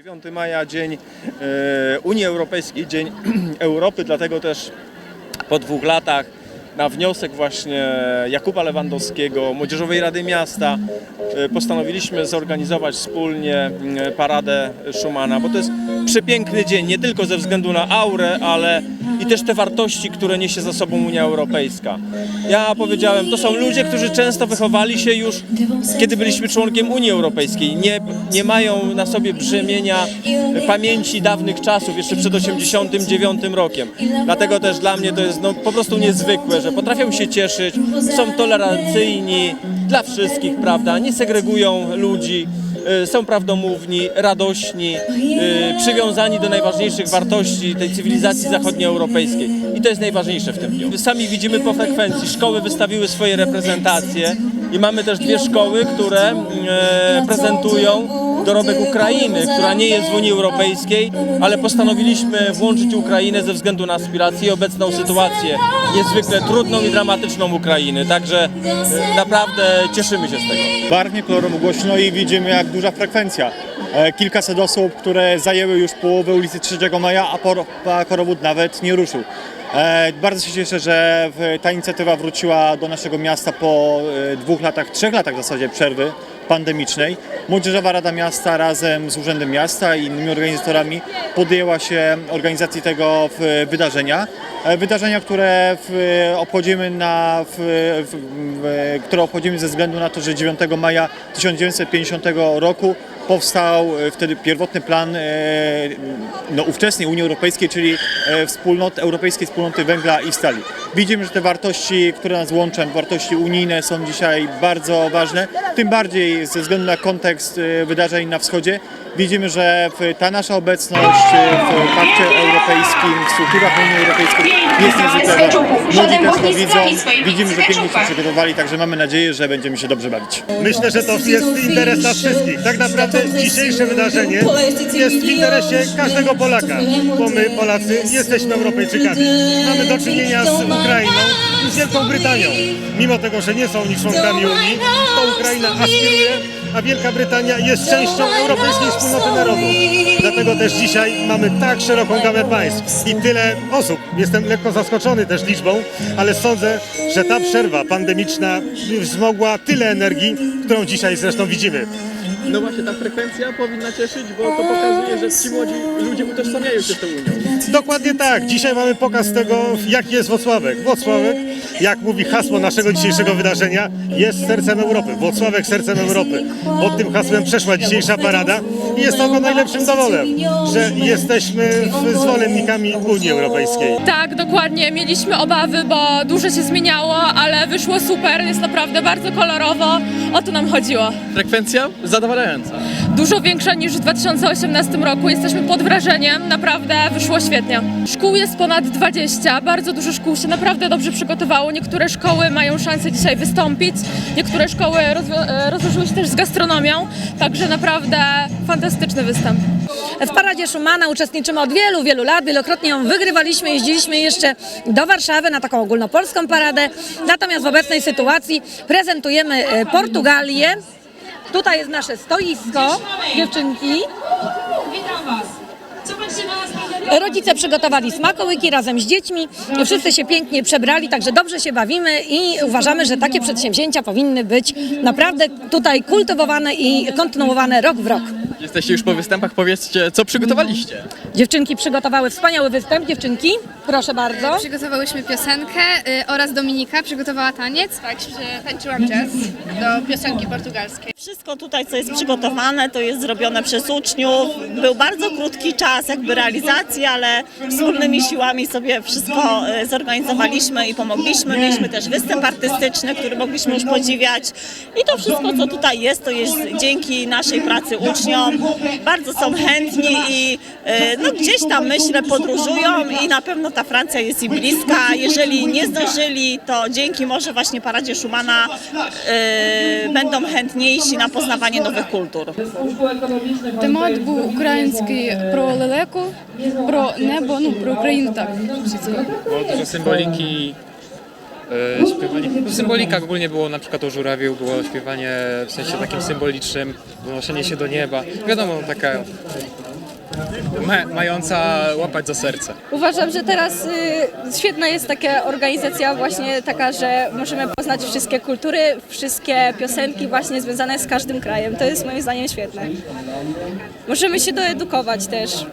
9 maja, Dzień e, Unii Europejskiej, Dzień Europy, dlatego też po dwóch latach na wniosek właśnie Jakuba Lewandowskiego, Młodzieżowej Rady Miasta e, postanowiliśmy zorganizować wspólnie paradę Schumana, bo to jest przepiękny dzień, nie tylko ze względu na aurę, ale i też te wartości, które niesie za sobą Unia Europejska. Ja powiedziałem, to są ludzie, którzy często wychowali się już, kiedy byliśmy członkiem Unii Europejskiej. Nie, nie mają na sobie brzemienia pamięci dawnych czasów, jeszcze przed 89 rokiem. Dlatego też dla mnie to jest no, po prostu niezwykłe, że potrafią się cieszyć, są tolerancyjni dla wszystkich, prawda? Nie segregują ludzi. Y, Są prawdomówni, radośni, y, przywiązani do najważniejszych wartości tej cywilizacji zachodnioeuropejskiej. I to jest najważniejsze w tym dniu. Sami widzimy po frekwencji, szkoły wystawiły swoje reprezentacje i mamy też dwie szkoły, które e, prezentują dorobek Ukrainy, która nie jest w Unii Europejskiej, ale postanowiliśmy włączyć Ukrainę ze względu na aspiracje i obecną sytuację niezwykle trudną i dramatyczną Ukrainy. Także e, naprawdę cieszymy się z tego. Barwnie, kolorowo, głośno i widzimy jak duża frekwencja. E, Kilkaset osób, które zajęły już połowę ulicy 3 Maja, a korowód nawet nie ruszył. E, Bardzo się cieszę, że ta inicjatywa wróciła do naszego miasta po e, dwóch latach, trzech latach w zasadzie przerwy pandemicznej. Młodzieżowa Rada Miasta razem z Urzędem Miasta i innymi organizatorami podjęła się organizacji tego wydarzenia. Wydarzenia, które obchodzimy na, które obchodzimy ze względu na to, że 9 maja 1950 roku powstał e, wtedy pierwotny plan e, no, ówczesnej Unii Europejskiej, czyli e, wspólnot, Europejskiej Wspólnoty Węgla i Stali. Widzimy, że te wartości, które nas łączą, wartości unijne są dzisiaj bardzo ważne, tym bardziej ze względu na kontekst e, wydarzeń na wschodzie. Widzimy, że ta nasza obecność e, w pakcie europejskim, w strukturach Unii Europejskiej jest niezwykle ważna. Młodzi też to widzą, widzimy, że pięknie się przygotowali, także mamy nadzieję, że będziemy się dobrze bawić. Myślę, że to jest interes nas wszystkich. Tak naprawdę dzisiejsze wydarzenie jest w interesie każdego Polaka, bo my Polacy jesteśmy Europejczykami. Mamy do czynienia z Ukrainą i z Wielką Brytanią. Mimo tego, że nie są oni członkami Unii, to Ukraina aspiruje, a Wielka Brytania jest częścią Europejskiej Wspólnoty Narodów. Dlatego też dzisiaj mamy tak szeroką gamę państw i tyle osób. Jestem lekko zaskoczony też liczbą, ale sądzę, że ta przerwa pandemiczna wzmogła tyle energii, którą dzisiaj zresztą widzimy. No właśnie ta frekwencja powinna cieszyć, bo to pokazuje, że ci młodzi ludzie utożsamiają się z tą Unią. Dokładnie tak. Dzisiaj mamy pokaz tego, jaki jest Włocławek. Włocławek, jak mówi hasło naszego dzisiejszego wydarzenia, jest sercem Europy. Włocławek sercem Europy. Pod tym hasłem przeszła dzisiejsza parada i jest to najlepszym dowodem, że jesteśmy zwolennikami Unii Europejskiej. Tak, dokładnie. Mieliśmy obawy, bo dużo się zmieniało, ale wyszło super. Jest naprawdę bardzo kolorowo. O to nam chodziło. Frekwencja zadowalająca. Dużo większa niż w 2018 roku. Jesteśmy pod wrażeniem. Naprawdę wyszło świetnie. Szkół jest ponad 20. Bardzo dużo szkół się naprawdę dobrze przygotowało. Niektóre szkoły mają szansę dzisiaj wystąpić. Niektóre szkoły e, rozłożyły się też z gastronomią. Także naprawdę fantastyczny występ. W paradzie Schumana uczestniczymy od wielu, wielu lat. Wielokrotnie ją wygrywaliśmy, jeździliśmy jeszcze do Warszawy na taką ogólnopolską paradę. Natomiast w obecnej sytuacji prezentujemy e, Portugalię. Tutaj jest nasze stoisko, dziewczynki. Witam Was. Co będzie na nas Rodzice przygotowali smakołyki razem z dziećmi. Wszyscy się pięknie przebrali, także dobrze się bawimy i uważamy, że takie przedsięwzięcia powinny być naprawdę tutaj kultywowane i kontynuowane rok w rok. Jesteście już po występach, powiedzcie, co przygotowaliście? Dziewczynki przygotowały wspaniały występ. Dziewczynki, proszę bardzo. Przygotowałyśmy piosenkę y, oraz Dominika przygotowała taniec. Tak, tańczyłam jazz do piosenki portugalskiej. Wszystko tutaj, co jest przygotowane, to jest zrobione przez uczniów. Był bardzo krótki czas jakby realizacji, ale wspólnymi siłami sobie wszystko e, zorganizowaliśmy i pomogliśmy. Mieliśmy też występ artystyczny, który mogliśmy już podziwiać. I to wszystko, co tutaj jest, to jest dzięki naszej pracy uczniom. Bardzo są chętni i e, no, gdzieś tam, myślę, podróżują i na pewno ta Francja jest im bliska. Jeżeli nie zdążyli, to dzięki może właśnie Paradzie Schumana e, będą chętniejsi na poznawanie nowych kultur. Темат був український про лелеку, про небо, ну про Україну так. Było dużo symboliki. e, Śpiewali, no, symbolika ogólnie było na przykład o żurawiu, było śpiewanie w sensie takim symbolicznym, unoszenie się do nieba. Wiadomo, taka ma, mająca łapać za serce. Uważam, że teraz y, świetna jest taka organizacja właśnie taka, że możemy poznać wszystkie kultury, wszystkie piosenki właśnie związane z każdym krajem. To jest moim zdaniem świetne. Możemy się doedukować też.